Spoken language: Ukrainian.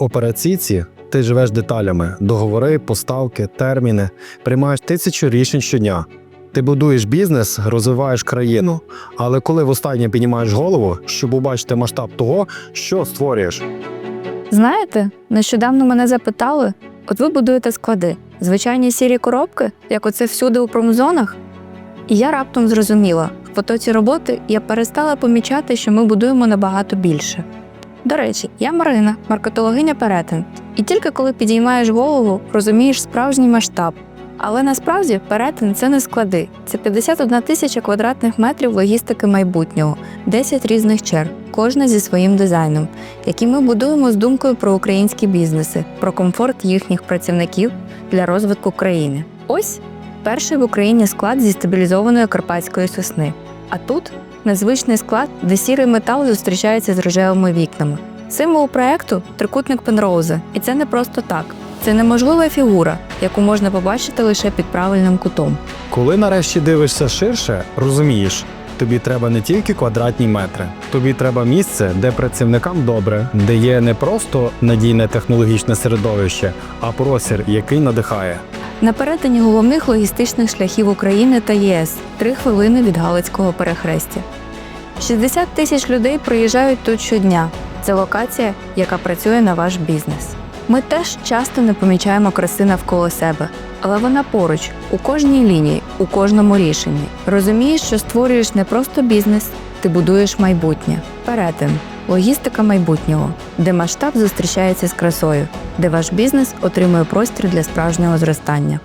Операційці ти живеш деталями: договори, поставки, терміни, приймаєш тисячу рішень щодня. Ти будуєш бізнес, розвиваєш країну, але коли востаннє піднімаєш голову, щоб побачити масштаб того, що створюєш. Знаєте, нещодавно мене запитали: от ви будуєте склади, звичайні сірі коробки, як оце всюди у промзонах? І я раптом зрозуміла, в потоці роботи я перестала помічати, що ми будуємо набагато більше. До речі, я Марина, маркетологиня перетин. І тільки коли підіймаєш голову, розумієш справжній масштаб. Але насправді перетин це не склади, це 51 тисяча квадратних метрів логістики майбутнього, 10 різних черг, кожна зі своїм дизайном які ми будуємо з думкою про українські бізнеси, про комфорт їхніх працівників для розвитку країни. Ось перший в Україні склад зі стабілізованої карпатської сосни. А тут незвичний склад, де сірий метал зустрічається з рожевими вікнами. Символ проекту трикутник Пенроуза, і це не просто так. Це неможлива фігура, яку можна побачити лише під правильним кутом. Коли нарешті дивишся ширше, розумієш, тобі треба не тільки квадратні метри, тобі треба місце, де працівникам добре, де є не просто надійне технологічне середовище, а простір, який надихає. На перетині головних логістичних шляхів України та ЄС три хвилини від Галицького перехрестя. 60 тисяч людей приїжджають тут щодня. Це локація, яка працює на ваш бізнес. Ми теж часто не помічаємо краси навколо себе, але вона поруч, у кожній лінії, у кожному рішенні. Розумієш, що створюєш не просто бізнес, ти будуєш майбутнє. Перетин логістика майбутнього, де масштаб зустрічається з красою, де ваш бізнес отримує простір для справжнього зростання.